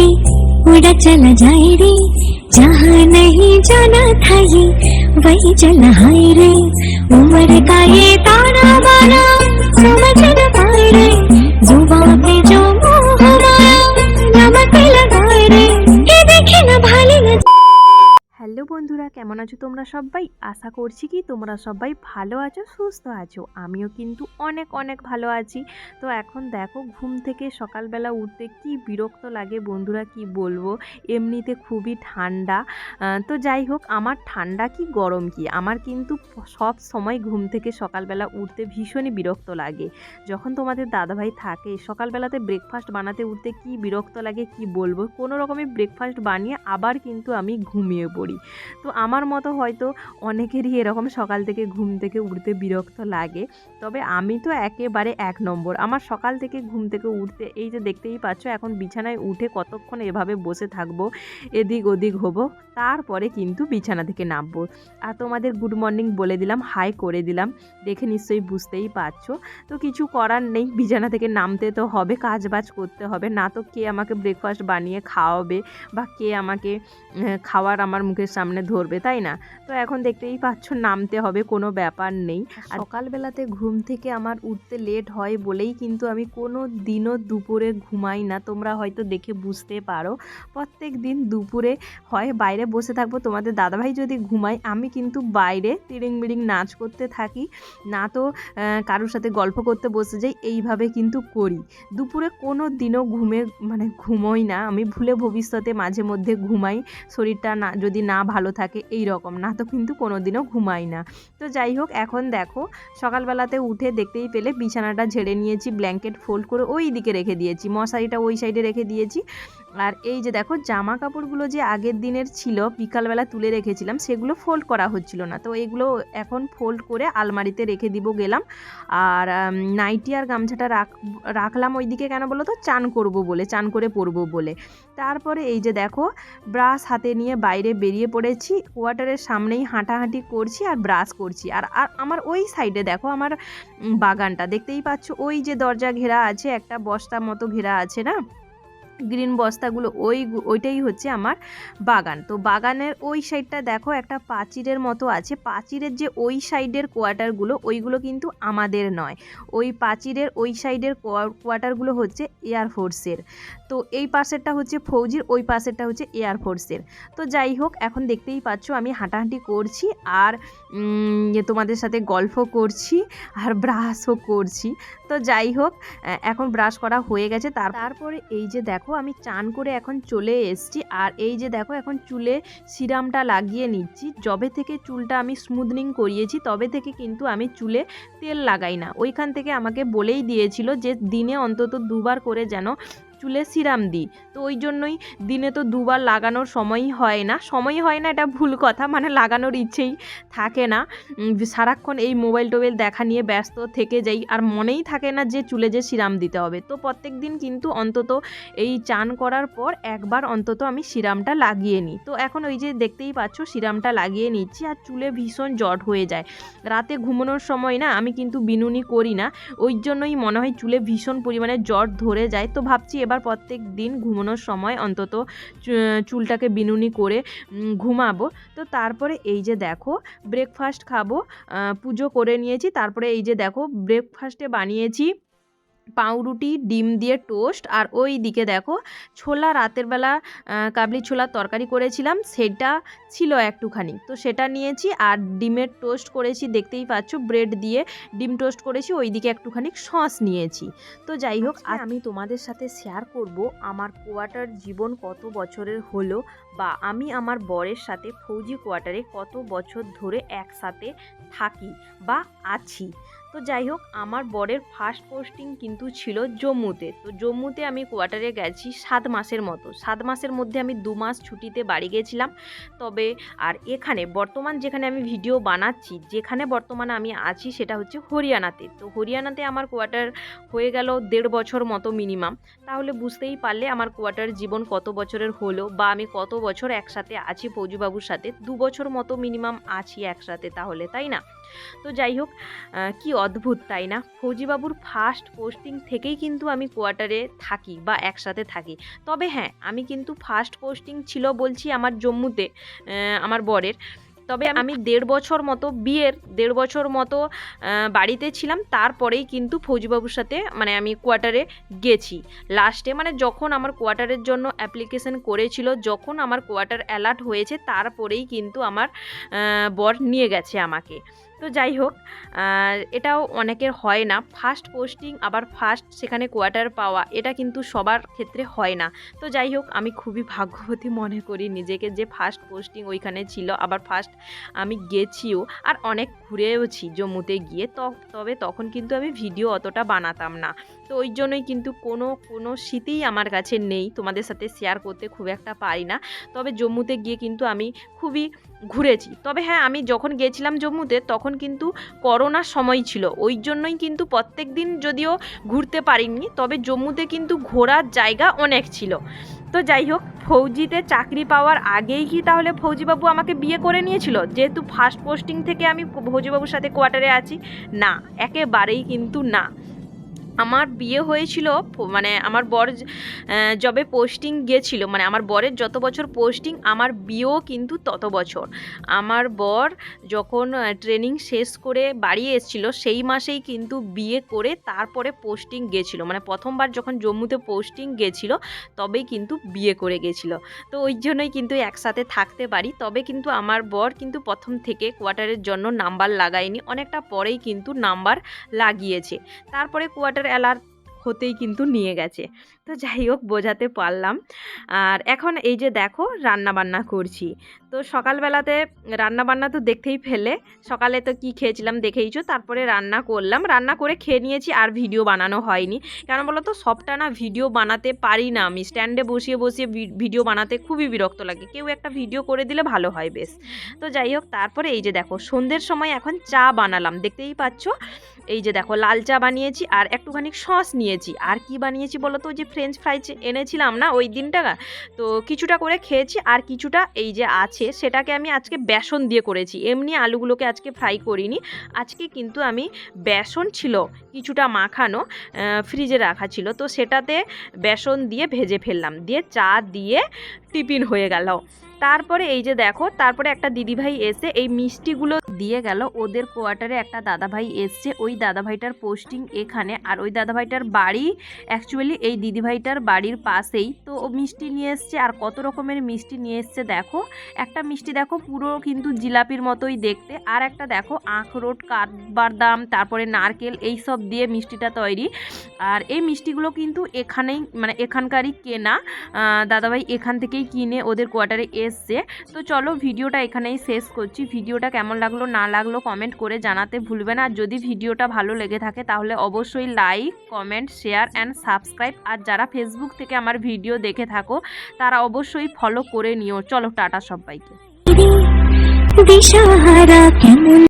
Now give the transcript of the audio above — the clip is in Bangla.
के उड़ा चला जाए रे जहाँ नहीं जाना था ये, वही चला हाय रे। उम्र का ये ताना बाना समझ न पाए रे। বন্ধুরা, কেমন আছো তোমরা সবাই? আশা করছি কি তোমরা সবাই ভালো আছো, সুস্থ আছো। আমিও কিন্তু অনেক অনেক ভালো আছি। তো এখন দেখো, ঘুম থেকে সকালবেলা উঠতে কি বিরক্ত লাগে বন্ধুরা, কি বলব? এমনিতে খুবই ঠান্ডা। তো যাই হোক, আমার ঠান্ডা কি গরম কি? আমার কিন্তু সব সময় ঘুম থেকে সকালবেলা উঠতে ভীষণই বিরক্ত লাগে। যখন তোমাদের দাদাভাই থাকে, সকালবেলাতে ব্রেকফাস্ট বানাতে উঠতে কি বিরক্ত লাগে, কি বলব? কোনো রকমের ব্রেকফাস্ট বানিয়ে আবার কিন্তু আমি ঘুমিয়ে পড়ি। তো আমার মতো হয়তো অনেকেরই এরকম সকাল থেকে ঘুম থেকে উঠতে বিরক্ত লাগে। তবে আমি তো একেবারে এক নম্বর। আমার সকাল থেকে ঘুম থেকে উঠতে এই যে দেখতেই পাচ্ছ, এখন বিছানায় উঠে কতক্ষণ এভাবে বসে থাকব, এদিক ওদিক হব, তারপরে কিন্তু বিছানা থেকে নামবো। আর তোমাদের গুড মর্নিং বলে দিলাম হাই করে দিলাম, দেখে নিশ্চয়ই বুঝতেই পারছ। তো কিছু করার নেই, বিছানা থেকে নামতে তো হবে কাজ বাজ করতে হবে। না তো কে আমাকে ব্রেকফাস্ট বানিয়ে খাওয়াবে বা কে আমাকে খাওয়ার আমার মুখের সামনে ধরবে, তাই না? তো এখন দেখতেই পাচ্ছ নামতে হবে, কোনো ব্যাপার নেই। আর সকালবেলাতে ঘুম থেকে আমার উঠতে লেট হয় বলেই কিন্তু আমি কোনো দিনও দুপুরে ঘুমাই না, তোমরা হয়তো দেখে বুঝতে পারো। প্রত্যেক দিন দুপুরে হয়, বাইরে বসে থাকব, তোমাদের দাদাভাই যদি ঘুমায়, আমি কিন্তু বাইরে তিরিং বিড়িং নাচ করতে থাকি। না তো কারোর সাথে গল্প করতে বসে যাই, এইভাবে কিন্তু করি। দুপুরে কোনো দিনও ঘুমে মানে ঘুমোই না, আমি ভুলে ভবিষ্যতে মাঝে মধ্যে ঘুমাই। শরীরটা না, যদি না ভালো থাকে এই রকম না তো কিন্তু কোনো দিনও ঘুমাই না। তো যাই হোক, এখন দেখো, সকালবেলাতে উঠে দেখতেই পেলে বিছানাটা ঝেড়ে নিয়েছি, ব্ল্যাঙ্কেট ফোল্ড করে ওই দিকে রেখে দিয়েছি, মশারিটা ওই সাইডে রেখে দিয়েছি। আর এই যে দেখো, জামা কাপড়গুলো যে আগের দিনের ছিল, বিকালবেলা তুলে রেখেছিলাম, সেগুলো ফোল্ড করা হচ্ছিল না। তো এগুলো এখন ফোল্ড করে আলমারিতে রেখে দিব গেলাম। আর নাইটি আর গামছাটা রাখ, রাখলাম ওইদিকে কেন বলো তো? চান করব বলে, চান করে পরবো বলে। তারপরে এই যে দেখো ব্রাশ হাতে নিয়ে বাইরে বেরিয়ে পড়েছি কোয়ার্টারের সামনেই হাঁটাহাঁটি করছি আর ব্রাশ করছি। আর আর আমার ওই সাইডে দেখো, আমার বাগানটা, দেখতেই পাচ্ছ, ওই যে দরজা ঘেরা আছে, একটা বস্তা মতো ঘেরা আছে না? গ্রিন বস্তাগুলো, ওই ওইটাই হচ্ছে আমার বাগান। তো বাগানের ওই সাইডটা দেখো, একটা পাঁচিরের মতো আছে। পাঁচিরের যে ওই সাইডের কোয়ার্টারগুলো ওইগুলো কিন্তু আমাদের নয়। ওই পাঁচিরের ওই সাইডের কোয়া- কোয়ার্টারগুলো হচ্ছে এয়ারফোর্সের তো এই পাশেরটা হচ্ছে ফৌজির, ওই পাশেরটা হচ্ছে এয়ারফোর্সের তো যাই হোক, এখন দেখতেই পাচ্ছ আমি হাঁটাহাঁটি করছি আর তোমাদের সাথে গল্প করছি আর ব্রাশও করছি। তো যাই হোক এখন ব্রাশ করা হয়ে গেছে। তারপরে এই যে দেখো আমি চান করে এখন চলে এসছি। আর এই যে দেখো এখন চুলে সিরামটা লাগিয়ে নিচ্ছি। যবে থেকে চুলটা আমি স্মুথনিং করিয়েছি, তবে থেকে কিন্তু আমি চুলে তেল লাগাই না। ওইখান থেকে আমাকে বলেই দিয়েছিল যে দিনে অন্তত দুবার করে যেন চুলে সিরাম দিই। তো ওই জন্যই দিনে তো দুবার লাগানোর সময়ই হয় না। সময় হয় না, এটা ভুল কথা। মানে লাগানোর ইচ্ছেই থাকে না। সারাক্ষণ এই মোবাইল টোবাইল দেখা নিয়ে ব্যস্ত থেকে যাই আর মনেই থাকে না যে চুলে যে সিরাম দিতে হবে। তো প্রত্যেক দিন কিন্তু অন্তত এই চান করার পর একবার অন্তত আমি সিরামটা লাগিয়ে নিই। তো এখন ওই যে দেখতেই পাচ্ছ, সিরামটা লাগিয়ে নিচ্ছি আর চুলে ভীষণ জট হয়ে যায়। রাতে ঘুমানোর সময় না আমি কিন্তু বিনুনি করি না। ওই জন্যই মনে হয় চুলে ভীষণ পরিমাণে জট ধরে যায়। তো ভাবছি এবার প্রত্যেক দিন ঘুমানোর সময় অন্তত চুলটাকে বিনুনি করে ঘুমাবো। তো তারপরে এই যে দেখো ব্রেকফাস্ট খাব পুজো করে নিয়েছি। তারপরে এই যে দেখো ব্রেকফাস্টে বানিয়েছি পাউরুটি ডিম দিয়ে টোস্ট আর ওই দিকে দেখো ছোলা রাতের বেলা কাবলি ছোলার তরকারি করেছিলাম। সেটা ছিল একটুখানি। তো সেটা নিয়েছি আর ডিমের টোস্ট করেছি দেখতেই পাচ্ছ ব্রেড দিয়ে ডিম টোস্ট করেছি ওই দিকে একটুখানি সস নিয়েছি। তো যাই হোক আমি তোমাদের সাথে শেয়ার করব আমার কোয়ার্টার জীবন কত বছরের হলো বা আমি আমার বরের সাথে ফৌজি কোয়ার্টারে কত বছর ধরে একসাথে থাকি বা আছি। তো যাই হোক, আমার বরের ফার্স্ট পোস্টিং কিন্তু ছিল জম্মুতে। তো জম্মুতে আমি কোয়ার্টারে গেছি সাত মাসের মতো। সাত মাসের মধ্যে আমি দু মাস ছুটিতে বাড়ি গেছিলাম। তবে আর এখানে বর্তমান যেখানে আমি ভিডিও বানাচ্ছি, যেখানে বর্তমানে আমি আছি সেটা হচ্ছে হরিয়ানাতে। তো হরিয়ানাতে আমার কোয়ার্টার হয়ে গেল দেড় বছর মতো মিনিমাম তাহলে বুঝতেই পারলে আমার কোয়ার্টার জীবন কত বছরের হলো বা আমি কত বছর একসাথে আছি ফৌজুবাবুর সাথে। দু বছর মতো মিনিমাম আছি একসাথে তাহলে, তাই না? তো যাই হোক কি অদ্ভুত, তাই না? ফৌজিবাবুর ফার্স্ট পোস্টিং থেকেই কিন্তু আমি কোয়ার্টারে থাকি বা একসাথে থাকি। তবে হ্যাঁ আমি কিন্তু ফার্স্ট পোস্টিং ছিল বলছি আমার জম্মুতে আমার বরের। তবে আমি দেড় বছর মতো বিয়ের, দেড় বছর মতো বাড়িতে ছিলাম। তারপরেই কিন্তু ফৌজিবাবুর সাথে মানে আমি কোয়ার্টারে গেছি। লাস্টে মানে যখন আমার কোয়ার্টারের জন্য অ্যাপ্লিকেশন করেছিল, যখন আমার কোয়ার্টার অ্যালার্ট হয়েছে, তারপরেই কিন্তু আমার বর নিয়ে গেছে আমাকে। তো যাই হোক এটাও অনেকের হয় না। ফার্স্ট পোস্টিং আবার ফার্স্ট সেখানে কোয়ার্টার পাওয়া, এটা কিন্তু সবার ক্ষেত্রে হয় না। তো যাই হোক, আমি খুবই ভাগ্যবতী মনে করি নিজেকে যে ফার্স্ট পোস্টিং ওইখানে ছিল, আবার ফার্স্ট আমি গেছিও, আর অনেক ঘুরেওছি জম্মুতে গিয়ে তবে তখন কিন্তু আমি ভিডিও অতটা বানাতাম না। তো ওই জন্যই কিন্তু কোনো কোনো স্মৃতিই আমার কাছে নেই, তোমাদের সাথে শেয়ার করতে খুব একটা পারি না। তবে জম্মুতে গিয়ে কিন্তু আমি খুবই ঘুরেছি। তবে হ্যাঁ আমি যখন গেছিলাম জম্মুতে, তখন কিন্তু করোনার সময় ছিল। ওই জন্যই কিন্তু প্রত্যেক দিন যদিও ঘুরতে পারিনি, তবে জম্মুতে কিন্তু ঘোরার জায়গা অনেক ছিল। তো যাই হোক, ফৌজিতে চাকরি পাওয়ার আগেই কি তাহলে ফৌজিবাবু আমাকে বিয়ে করে নিয়েছিল? যেহেতু ফার্স্ট পোস্টিং থেকে আমি ফৌজিবাবুর সাথে কোয়ার্টারে আছি, না, একেবারেই কিন্তু না। আমার বিয়ে হয়েছিল মানে আমার বর যবে পোস্টিং গিয়েছিল মানে আমার বরের যত বছর পোস্টিং আমার বিয়েও কিন্তু তত বছর। আমার বর যখন ট্রেনিং শেষ করে বাড়ি এসেছিল, সেই মাসেই কিন্তু বিয়ে করে তারপরে পোস্টিং গেছিল। মানে প্রথমবার যখন জম্মুতে পোস্টিং গেছিল, তবেই কিন্তু বিয়ে করে গেছিল। তো ওই জন্যই কিন্তু একসাথে থাকতে পারি। তবে কিন্তু আমার বর কিন্তু প্রথম থেকে কোয়ার্টারের জন্য নাম্বার লাগায়নি। অনেকটা পরেই কিন্তু নাম্বার লাগিয়েছে। তারপরে কোয়ার্টার অ্যালার্ট হতেই কিন্তু নিয়ে গেছে। তো যাই হোক, বোঝাতে পারলাম। আর এখন এই যে দেখো রান্না বান্না করছি। তো সকালবেলাতে রান্না বান্না তো দেখতেই ফেলে। সকালে তো কি খেয়েছিলাম দেখেইছো? তারপরে রান্না করলাম। রান্না করে খেয়ে নিয়েছি, আর ভিডিও বানানো হয়নি। কেন বলো তো সবটা না ভিডিও বানাতে পারি না আমি। স্ট্যান্ডে বসিয়ে বসিয়ে ভিডিও বানাতে খুবই বিরক্ত লাগে। কেউ একটা ভিডিও করে দিলে ভালো হয় বেশ। তো যাই হোক, তারপরে এই যে দেখো, সন্ধ্যের সময় এখন চা বানালাম। দেখতেই পাচ্ছ? এই যে দেখো, লাল চা বানিয়েছি আর একটুখানি সস নিয়েছি। আর কি বানিয়েছি বলো তো? যে ফ্রেঞ্চ ফ্রাই এনেছিলাম না ওই দিনটা? তো কিছুটা করে খেয়েছি আর কিছুটা এই যে আছে, সেটাকে আমি আজকে বেসন দিয়ে করেছি। এমনি আলুগুলোকে আজকে ফ্রাই করিনি। আজকে কিন্তু আমি বেসন ছিল, কিছুটা মাখানো ফ্রিজে রাখা ছিল। তো সেটাতে বেসন দিয়ে ভেজে ফেললাম। দিয়ে চা দিয়ে টিফিন হয়ে গেল। তারপরে এই যে দেখো, তারপরে একটা দিদিভাই এসে এই মিষ্টিগুলো দিয়ে গেল। ওদের কোয়ার্টারে একটা দাদাভাই এসছে। ওই দাদাভাইটার পোস্টিং এখানে। আর ওই দাদাভাইটার বাড়ি অ্যাকচুয়ালি এই দিদিভাইটার বাড়ির পাশেই। তো ও মিষ্টি নিয়ে এসছে। আর কত রকমের মিষ্টি নিয়ে এসছে দেখো। একটা মিষ্টি দেখো, পুরো কিন্তু জিলাপির মতোই দেখতে। আর একটা দেখো, আখরোট কাঠবাদাম তারপরে নারকেল, এই সব দিয়ে মিষ্টিটা তৈরি। আর এই মিষ্টিগুলো কিন্তু এখানেই মানে এখানকারই কেনা। দাদাভাই এখান থেকেই কিনে ওদের কোয়ার্টারে এসছে। তো চলো ভিডিওটা এখানেই শেষ করছি। ভিডিওটা কেমন লাগল, না লাগল কমেন্ট করে জানাতে ভুলবে না। আর যদি ভিডিওটা ভালো লেগে থাকে তাহলে অবশ্যই like comment share and subscribe আর যারা ফেসবুক থেকে আমার ভিডিও দেখে থাকো, তারা অবশ্যই ফলো করে নিও। চলো টাটা সবাইকে।